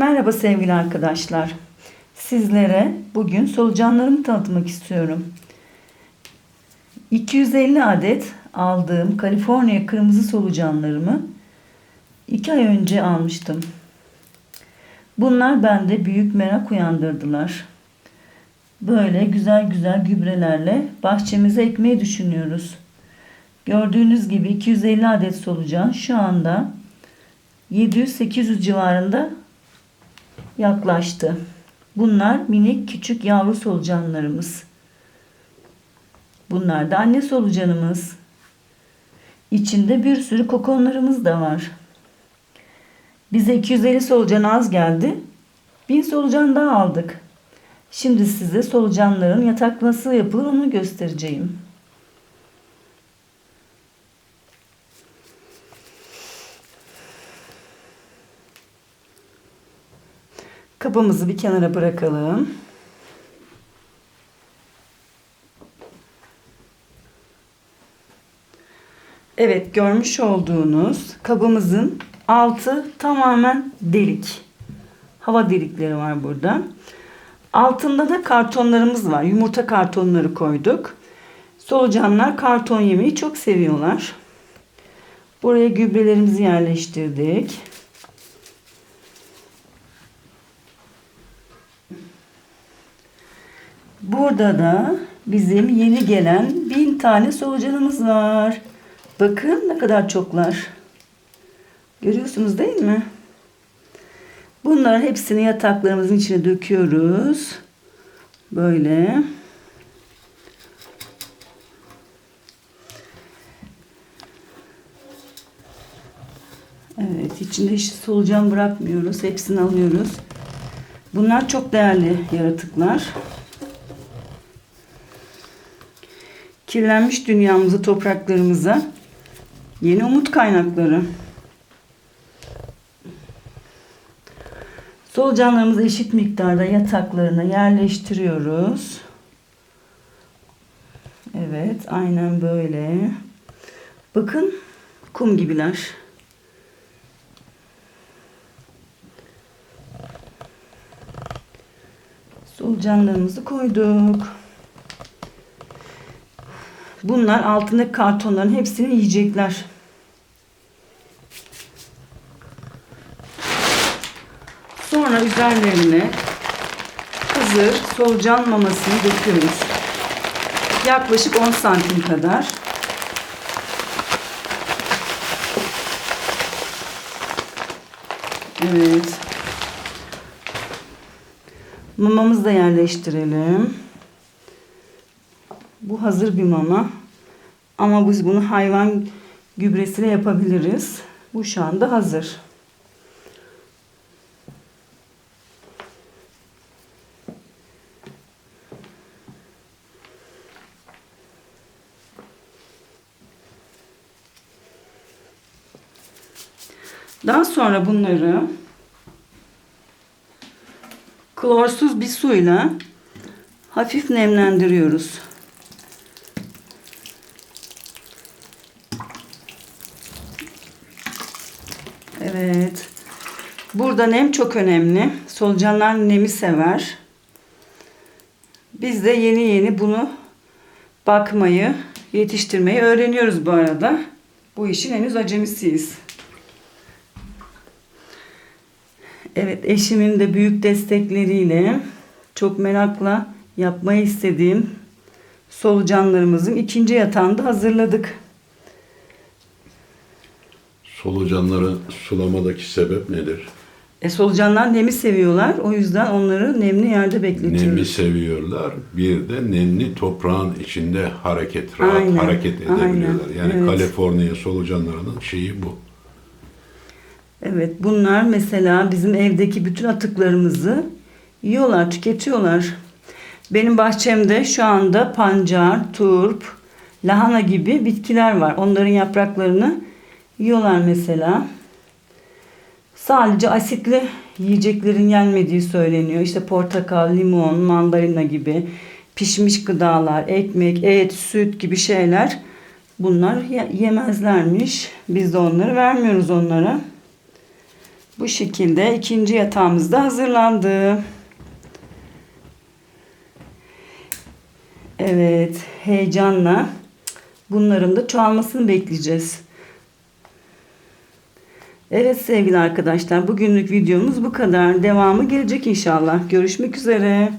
Merhaba sevgili arkadaşlar. Sizlere bugün solucanlarımı tanıtmak istiyorum. 250 adet aldığım Kaliforniya kırmızı solucanlarımı 2 ay önce almıştım. Bunlar bende büyük merak uyandırdılar. Böyle güzel güzel gübrelerle bahçemize ekmeyi düşünüyoruz. Gördüğünüz gibi 250 adet solucan şu anda 700-800 civarında yaklaştı. Bunlar minik küçük yavru solucanlarımız. Bunlar da anne solucanımız. İçinde bir sürü kokonlarımız da var. Bize 250 solucan az geldi. 1000 solucan daha aldık. Şimdi size solucanların yatak nasıl yapılır onu göstereceğim. Kabımızı bir kenara bırakalım. Evet görmüş olduğunuz kabımızın altı tamamen delik. Hava delikleri var burada. Altında da kartonlarımız var. Yumurta kartonları koyduk. Solucanlar karton yemeyi çok seviyorlar. Buraya gübrelerimizi yerleştirdik. Burada da bizim yeni gelen bin tane solucanımız var. Bakın ne kadar çoklar. Görüyorsunuz değil mi? Bunların hepsini yataklarımızın içine döküyoruz. Böyle. Evet, içinde hiç solucan bırakmıyoruz. Hepsini alıyoruz. Bunlar çok değerli yaratıklar. Kirlenmiş dünyamızı, topraklarımıza yeni umut kaynakları. Solucanlarımızı eşit miktarda yataklarına yerleştiriyoruz. Evet, aynen böyle. Bakın kum gibiler. Solucanlarımızı koyduk. Bunlar altındaki kartonların hepsini yiyecekler. Sonra üzerlerine hazır solucan mamasını döküyoruz. Yaklaşık 10 santim kadar. Evet. Mamamızı da yerleştirelim. Hazır bir mama. Ama biz bunu hayvan gübresiyle yapabiliriz. Bu şu anda hazır. Daha sonra bunları klorsuz bir suyla hafif nemlendiriyoruz. Evet. Burada nem çok önemli. Solucanlar nemi sever. Biz de yeni yeni bunu bakmayı, yetiştirmeyi öğreniyoruz bu arada. Bu işin henüz acemisiyiz. Evet, eşimin de büyük destekleriyle çok merakla yapmayı istediğim solucanlarımızın ikinci yatağını da hazırladık. Solucanları sulamadaki sebep nedir? E, solucanlar nemi seviyorlar. O yüzden onları nemli yerde bekletiyoruz. Nemi seviyorlar. Bir de nemli toprağın içinde hareket, rahat Aynen, hareket edebiliyorlar. aynen, Yani evet. Kaliforniya solucanlarının şeyi bu. Evet bunlar mesela bizim evdeki bütün atıklarımızı yiyorlar, tüketiyorlar. Benim bahçemde şu anda pancar, turp, lahana gibi bitkiler var. Onların yapraklarını yiyorlar mesela. Sadece asitli yiyeceklerin yenmediği söyleniyor. İşte portakal, limon, mandalina gibi pişmiş gıdalar, ekmek, et, süt gibi şeyler bunlar ye- yemezlermiş. Biz de onları vermiyoruz onlara. Bu şekilde ikinci yatağımız da hazırlandı. Evet, heyecanla bunların da çoğalmasını bekleyeceğiz. Evet sevgili arkadaşlar, bugünlük videomuz bu kadar. Devamı gelecek inşallah. Görüşmek üzere.